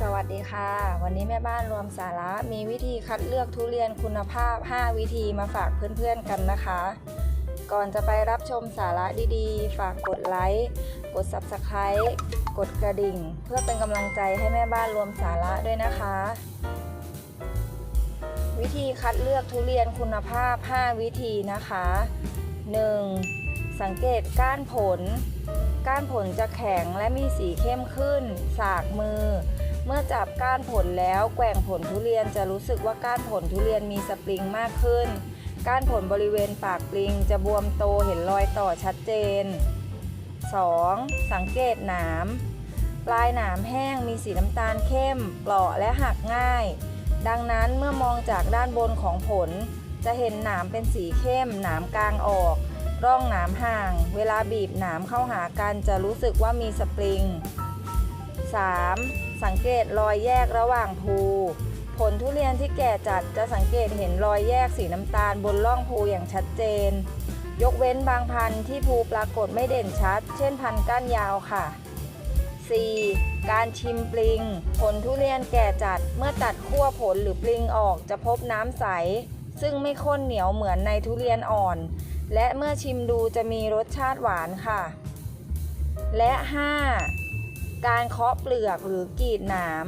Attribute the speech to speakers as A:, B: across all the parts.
A: สวัสดีค่ะ วันนี้แม่บ้านรวมสาระมีวิธีคัดเลือกทุเรียนคุณภาพ 5 วิธีมาฝากเพื่อนๆกันนะคะ ก่อนจะไปรับชมสาระดีๆ ฝากกดไลค์กด Subscribe กดกระดิ่ง เพื่อเป็นกำลังใจให้แม่บ้านรวมสาระด้วยนะคะ วิธีคัดเลือกทุเรียนคุณภาพ 5 วิธีนะคะ 1. สังเกตก้านผล ก้านผลจะแข็งและมีสีเข้มขึ้น สากมือเมื่อ จับก้านผลแล้วแกว่งผลทุเรียนจะรู้สึกว่าก้านผลทุเรียนมีสปริงมากขึ้น ก้านผลบริเวณปากปลิง จะบวมโตเห็นรอยต่อชัดเจน 2. สังเกตหนามปลายหนามแห้งมีสีน้ำตาลเข้ม เปราะและหักง่าย ดังนั้นเมื่อมองจากด้านบนของผล จะเห็นหนามเป็นสีเข้ม หนามกลางออก ร่องหนามห่าง เวลาบีบหนามเข้าหากันจะรู้สึกว่ามีสปริง 3. สังเกตรอยแยกระหว่างภูผลทุเรียนที่แก่จัดจะสังเกตเห็นรอยแยกสีน้ำตาลบนร่องภูอย่างชัดเจน ยกเว้นบางพันธุ์ที่ภูปรากฏไม่เด่นชัด เช่นพันธุ์ก้านยาวค่ะ 4. การชิมปลิง ผลทุเรียนแก่จัดเมื่อตัดขั้วผลหรือปลิงออกจะพบน้ำใส ซึ่งไม่ข้นเหนียวเหมือนในทุเรียนอ่อน และเมื่อชิมดูจะมีรสชาติหวานค่ะ และ 5. การเคาะเปลือกหรือกรีดหนาม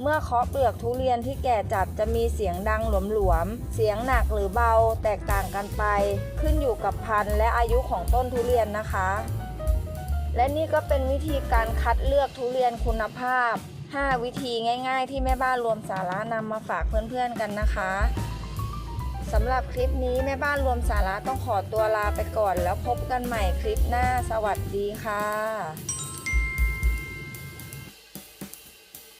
A: เมื่อเคาะเปลือกทุเรียนที่แก่จัดจะมีเสียงดังหลวมๆ เสียงหนักหรือเบาแตกต่างกันไป ขึ้นอยู่กับพันธุ์และอายุของต้นทุเรียนนะคะ และนี่ก็เป็นวิธีการคัดเลือกทุเรียนคุณภาพ 5 วิธีง่าย ๆ ที่แม่บ้านรวมสาระนำมาฝากเพื่อนๆกันนะคะสำหรับคลิปนี้แม่บ้านรวมสาระต้องขอตัวลาไปก่อน แล้วพบกันใหม่คลิปหน้า สวัสดีค่ะ